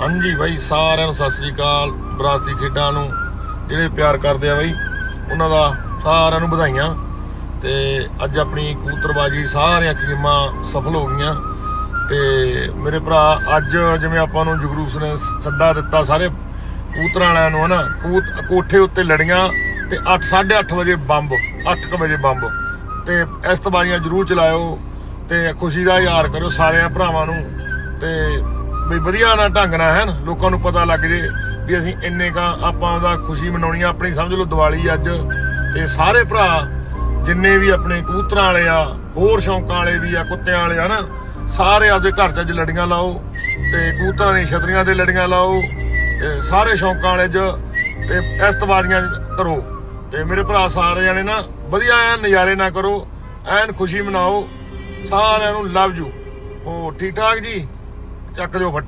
ਹਾਂਜੀ ਬਾਈ, ਸਾਰਿਆਂ ਨੂੰ ਸਤਿ ਸ੍ਰੀ ਅਕਾਲ। ਵਿਰਾਸਤੀ ਖੇਡਾਂ ਨੂੰ ਜਿਹੜੇ ਪਿਆਰ ਕਰਦੇ ਆ ਬਾਈ, ਉਹਨਾਂ ਦਾ ਸਾਰਿਆਂ ਨੂੰ ਵਧਾਈਆਂ। ਤੇ ਅੱਜ ਆਪਣੀ ਕਬੂਤਰਬਾਜੀ ਸਾਰੀਆਂ ਗੇਮਾਂ ਸਫਲ ਹੋ ਗਈਆਂ। ਤੇ ਮੇਰੇ ਭਰਾ, ਅੱਜ ਜਿਵੇਂ ਆਪਾਂ ਨੂੰ ਜਗਰੂਪ ਨੇ ਸੱਦਾ ਦਿੱਤਾ ਸਾਰੇ ਕਬੂਤਰਾਂ ਵਾਲਿਆਂ ਨੂੰ, ਹਨਾ? ਕਬੂਤ, ਕੋਠੇ ਉੱਤੇ ਲੜੀਆਂ ਤੇ 8 8:30 ਵਜੇ ਬੰਬ 8 ਵਜੇ ਬੰਬ। ਤੇ ਇਸਤਬਾਜ਼ੀਆਂ ਜ਼ਰੂਰ ਚਲਾਇਓ ਤੇ ਖੁਸ਼ੀ ਦਾ ਇਜ਼ਹਾਰ ਕਰੋ ਸਾਰਿਆਂ ਭਰਾਵਾਂ ਨੂੰ। ਤੇ ਵੀ ਵਧੀਆ ਨਾ ਢੰਗ ਨਾਲ ਹੈ ਲੋਕਾਂ ਨੂੰ ਪਤਾ ਲੱਗ ਜੇ ਵੀ ਅਸੀਂ ਇੰਨੇ ਕਾ ਆਪਾਂ ਦਾ ਖੁਸ਼ੀ ਮਨਾਉਣੀ ਆ। ਆਪਣੀ ਸਮਝ ਲਓ, ਦੀਵਾਲੀ ਅੱਜ ਤੇ ਸਾਰੇ ਭਰਾ ਜਿੰਨੇ ਵੀ ਆਪਣੇ ਕਬੂਤਰਾਂ ਵਾਲੇ ਆ, ਹੋਰ ਸ਼ੌਂਕਾਂ ਵਾਲੇ ਵੀ ਆ, ਕੁੱਤਿਆਂ ਵਾਲੇ ਆ ਨਾ ਸਾਰੇ ਆਪਦੇ ਘਰ 'ਚ ਅੱਜ ਲੜੀਆਂ ਲਾਓ ਤੇ ਕਬੂਤਰਾਂ ਦੀਆਂ ਛਤਰੀਆਂ ਤੇ ਲੜੀਆਂ ਲਾਓ ਤੇ ਸਾਰੇ ਸ਼ੌਂਕਾਂ ਵਾਲੇ 'ਚ ਤੇ ਇਸਤਵਾਰੀਆਂ ਕਰੋ। ਤੇ ਮੇਰੇ ਭਰਾ ਸਾਰੇ ਜਾਣੇ ਨਾ ਵਧੀਆ ਐਨ ਨਜ਼ਾਰੇ ਨਾ ਕਰੋ, ਐਨ ਖੁਸ਼ੀ ਮਨਾਓ, ਸਾਰਿਆਂ ਨੂੰ ਲਵ ਯੂ। ਹੋ ਠੀਕ ਠਾਕ ਜੀ? ਚੱਕ ਦਿਓ ਫੱਟੇ।